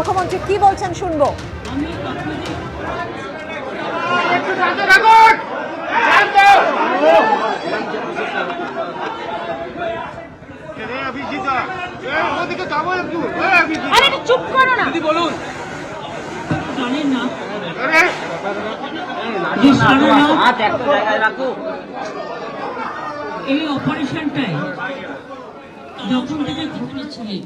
মুখ্যমন্ত্রী কি বলছেন শুনব। ওদিকে যাব একটু আরে একটু চুপ করো না। জানেন না আরে যে সারা রাত হাত একটা জায়গায় রাখো এই অপারেশনটায় যখন থেকে ঘটেছিলেন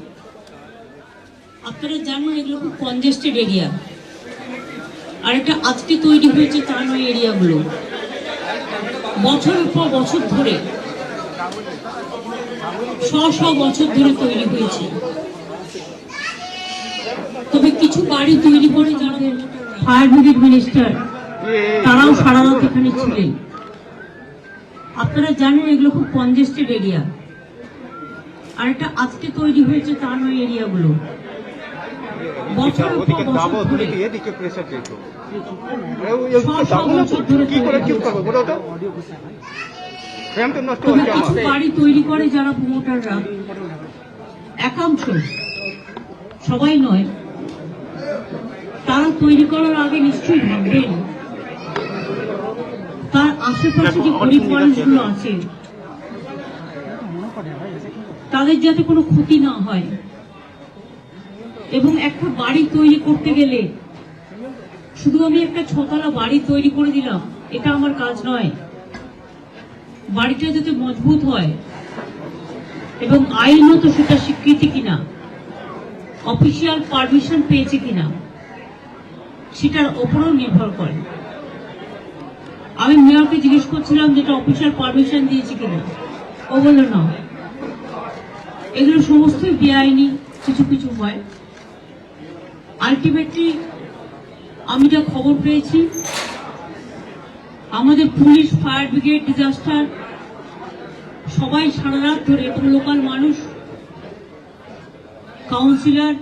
আপনারা জানেন এগুলো খুব কনজেস্টেড এরিয়া আর এটা আজকে তৈরি হয়েছে তা নয় এরিয়াগুলো। বছরের পর বছর ধরে শ শ বছর ধরে তৈরি হয়েছে। তবে কিছু বাড়ি তৈরি করে যারা ফায়ার ব্রিগেড মিনিস্টার তারাও সারা রাত এখানে ছিলেন। আপনারা জানেন এগুলো খুব কনজেস্টেড এরিয়া আর এটা আজকে তৈরি হয়েছে তা নয় এরিয়াগুলো। ওদিকে বছর যাব ধরে এদিকে প্রেসার দিতো ছ ছ বছর ধরে কি করে তৈরি করব বলো তো? ফ্রেম নষ্ট হচ্ছে আমার। বাড়ি তৈরি করে যারা প্রমোটাররা একাংশ সবাই নয় তারা তৈরি করার আগে নিশ্চয়ই ভাববেন তার আশেপাশে যে গরিব মানুষগুলো আছে তাদের যাতে কোনো ক্ষতি না হয় এবং একটা বাড়ি তৈরি করতে গেলে শুধু আমি একটা ছতলা বাড়ি তৈরি করে দিলাম, এটা আমার কাজ নয়। বাড়িটা যাতে মজবুত হয় এবং আইনত সেটা স্বীকৃতি কিনা, অফিসিয়াল পারমিশন পেয়েছে কিনা, সেটার ওপরও নির্ভর করে। আমি মেয়রকে জিজ্ঞেস করছিলাম যেটা অফিসিয়াল পারমিশন দিয়েছে কিনা। ও বলল, না। এগুলো সমস্তই বেআইনি, কিছু কিছু হয়। আলটিমেটলি আমি যা খবর পেয়েছি, আমাদের পুলিশ, ফায়ার ব্রিগেড ডিজাস্টার সবাই সারা রাত ধরে এবং লোকাল মানুষ কাউন্সিলর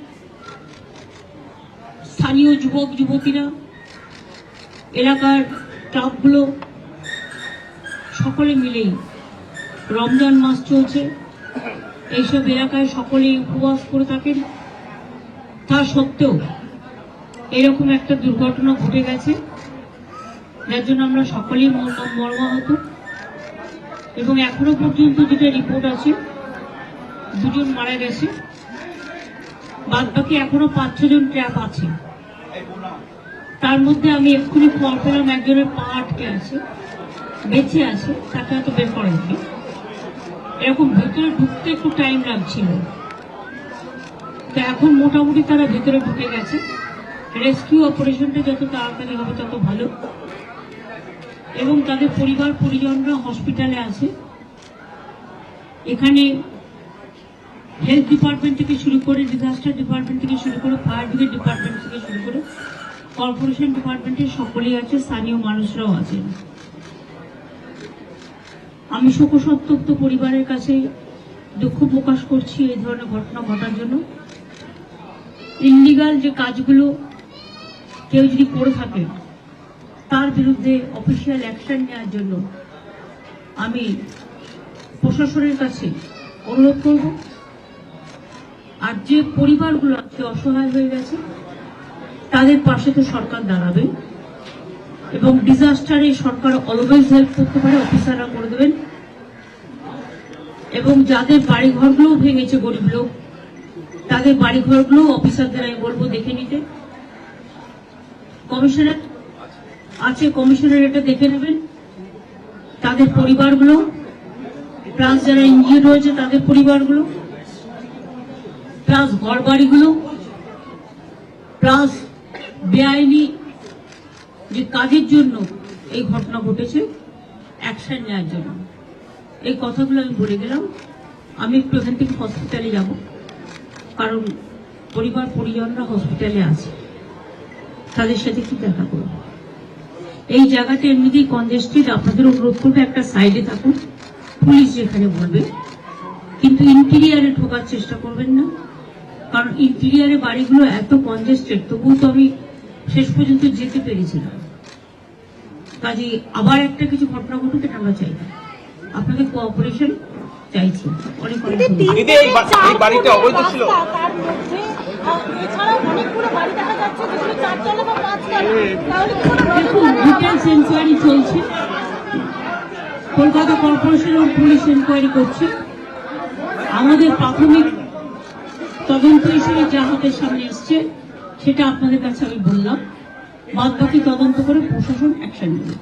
স্থানীয় যুবক, যুবতীরা, এলাকার ক্লাবগুলো, সকলে মিলেই রমজান মাস চলছে। এইসব এলাকায় সকলেই উপবাস করে থাকেন। তা সত্ত্বেও এরকম একটা দুর্ঘটনা ঘটে গেছে, যার জন্য আমরা সকলেই মর্মা- মর্মাহত। এবং এখনও পর্যন্ত যেটা রিপোর্ট আছে, দুজন মারা গেছে। বাদ বাকি এখনও পাঁচ ছজন ট্র্যাপ আছে। তার মধ্যে আমি এক্ষুনি খবর পেলাম, একজনের পা আটকে আছে, বেঁচে আছে, তাকে হয়তো বের করা এরকম ভেতরে ঢুকতে একটু টাইম লাগছিল। তো এখন মোটামুটি তারা ভেতরে ঢুকে গেছে। রেস্কিউ অপারেশনটা যত তাড়াতাড়ি হবে তত ভালো। এবং তাদের পরিবার, পরিজনরা হসপিটালে আছে। এখানে হেলথ ডিপার্টমেন্ট থেকে শুরু করে ডিজাস্টার ডিপার্টমেন্ট থেকে শুরু করে ফায়ার ব্রিগেড ডিপার্টমেন্ট থেকে শুরু করে কর্পোরেশন ডিপার্টমেন্টের সকলেই আছে, স্থানীয় মানুষরাও আছেন আমি শোকসন্তপ্ত পরিবারের কাছে দুঃখ প্রকাশ করছি এই ধরনের ঘটনা ঘটার জন্য। ইনলিগাল যে কাজগুলো কেউ যদি করে থাকে, তার বিরুদ্ধে অফিসিয়াল অ্যাকশন নেওয়ার জন্য আমি প্রশাসনের কাছে অনুরোধ করব। আর যে পরিবারগুলো আজকে অসহায় হয়ে গেছে, তাদের পাশে তো সরকার দাঁড়াবে এবং ডিজাস্টারে সরকার অলওয়েজ হেল্প করতে পারে অফিসাররা করে দেবেন। এবং যাদের বাড়িঘরগুলোও ভেঙেছে গরিব লোক তাদের বাড়িঘরগুলো অফিসারদের আমি বলব দেখে নিতে। কমিশনার? আছে, কমিশনার এটা দেখে নেবেন। তাদের পরিবারগুলো, প্লাস যারা ইনজিওর রয়েছে, তাদের পরিবারগুলো, প্লাস ঘর বাড়িগুলো প্লাস বেআইনি যে কাজের জন্য এই ঘটনা ঘটেছে, অ্যাকশন নেওয়ার জন্য। এই কথাগুলো আমি বলে গেলাম। আমি একটু এখান থেকে হসপিটালে যাব। কারণ পরিবার পরিজনরা হসপিটালে আছে। তাদের সাথে কি দেখা করব? এই জায়গাটা এমনিতেই কনজেস্টেড আপনাদের অনুরোধ করবে একটা সাইডে থাকুন। পুলিশ যেখানে বলবে। কিন্তু ইন্টেরিয়ারে ঢোকার চেষ্টা করবেন না। কারণ ইন্টেরিয়ারে বাড়িগুলো এত কনজেস্টেড তবুও তো আমি শেষ পর্যন্ত যেতে পেরেছিলাম। কাজে আবার একটা কিছু ঘটনা ঘটুক, এটা আমরা চাই আপনাদের কোঅপারেশন চাইছি। দিদি, এই বাড়িতে অবৈধ ছিল? চলছে। কলকাতা কর্পোরেশন ও পুলিশ এনকোয়ারি করছে। আমাদের প্রাথমিক তদন্ত হিসেবে যা হাতের সামনে এসছে সেটা আপনাদের কাছে আমি বললাম। বাদ বাকি তদন্ত করে প্রশাসন অ্যাকশন নেবে।